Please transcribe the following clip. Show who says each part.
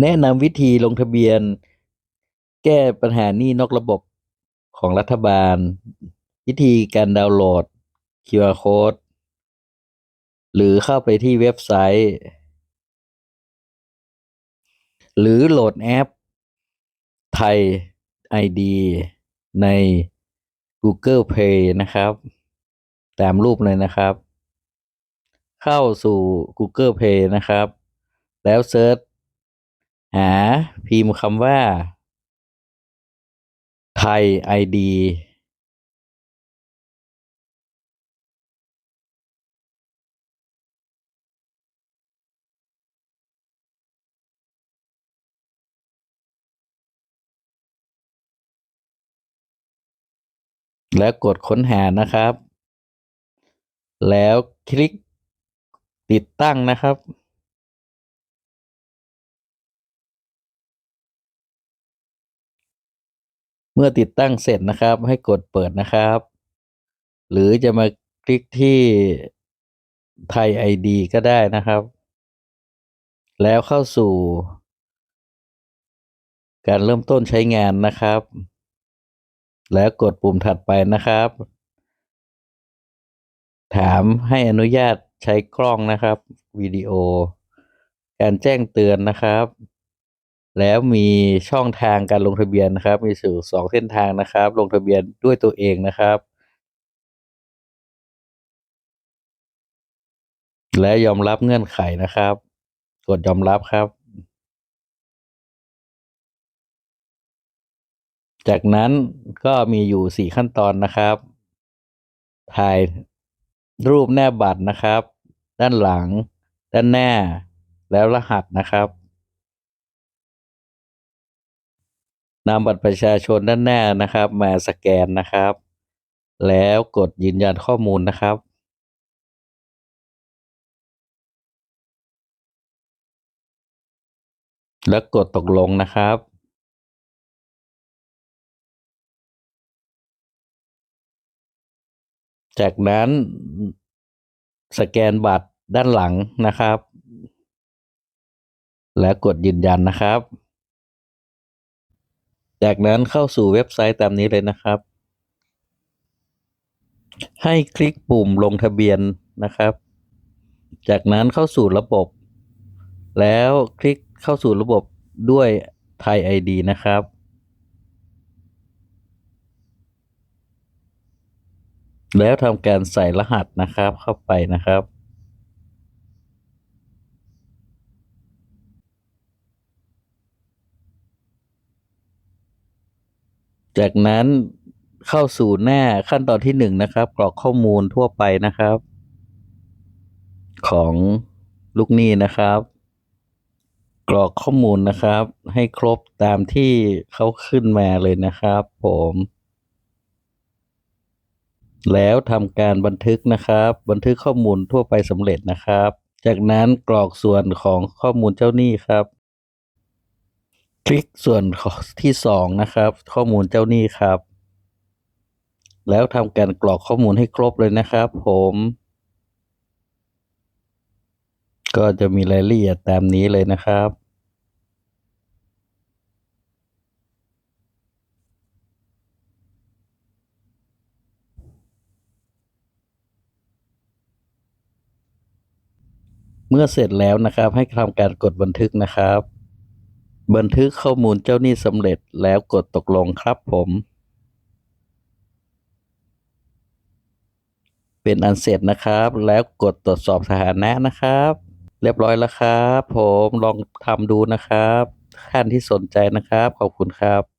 Speaker 1: แนะนำวิธีลงทะเบียน แก้ปัญหาหนี้นอกระบบของรัฐบาล วิธีการดาวน์โหลด QR Code หรือเข้าไปที่เว็บไซต์ หรือโหลดแอปไทย ID ใน Google Play นะครับ ตามรูปเลยนะครับ เข้าสู่ Google Play นะครับ แล้วเซิร์ช หาพิมพ์คำว่า ไทย ID แล้วกดค้นหานะครับ แล้วคลิกติดตั้งนะครับ เมื่อติดตั้งเสร็จนะครับ ให้กดเปิดนะครับ หรือจะมาคลิกที่ไทย ID ก็ได้นะครับ แล้วเข้าสู่ การเริ่มต้นใช้งานนะครับ แล้วกดปุ่มถัดไปนะครับ ถามให้อนุญาตใช้กล้องนะครับวิดีโอ การแจ้งเตือนนะครับ แล้วมีช่องทางการลงทะเบียนนะครับ มีสู่สองเส้นทางนะครับ ลงทะเบียนด้วยตัวเองนะครับ และยอมรับเงื่อนไขนะครับ กดยอมรับครับ จากนั้นก็มีอยู่สี่ขั้นตอนนะครับ ถ่ายรูปแนบบัตรนะครับ ด้านหลัง ด้านหน้า แล้วรหัสนะครับ นำบัตรประชาชนด้านหน้านะครับ มาสแกนนะครับ แล้วกดยืนยันข้อมูลนะครับแล้วกดตกลงนะครับ จากนั้นสแกนบัตรด้านหลังนะครับ แล้วกดยืนยันนะครับ จากนั้นเข้าสู่เว็บไซต์ตามนี้เลยนะครับ ให้คลิกปุ่มลงทะเบียนนะครับ จากนั้นเข้าสู่ระบบ แล้วคลิกเข้าสู่ระบบด้วยไทย ID นะครับแล้วทำการใส่รหัสนะครับเข้าไปนะครับ จากนั้นเข้าสู่หน้าขั้นตอนที่หนึ่งนะครับ กรอกข้อมูลทั่วไปนะครับ ของลูกหนี้นะครับ กรอกข้อมูลนะครับ ให้ครบตามที่เขาขึ้นมาเลยนะครับ ผม แล้วทำการบันทึกนะครับ บันทึกข้อมูลทั่วไปสำเร็จนะครับ จากนั้นกรอกส่วนของข้อมูลเจ้าหนี้ครับ คลิกส่วนที่สองนะครับ ข้อมูลเจ้าหนี้ครับ แล้วทำการกรอกข้อมูลให้ครบเลยนะครับ ผม ก็จะมีรายละเอียดตามนี้เลยนะครับ เมื่อเสร็จแล้วนะครับ ให้ทำการกดบันทึกนะครับ บันทึกข้อมูลเจ้าหนี้สำเร็จแล้วกดตกลงครับผม เป็นอันเสร็จนะครับ แล้วกดตรวจสอบสถานะนะครับ เรียบร้อยแล้วครับ ผมลองทำดูนะครับท่านที่สนใจนะครับ ขอบคุณครับ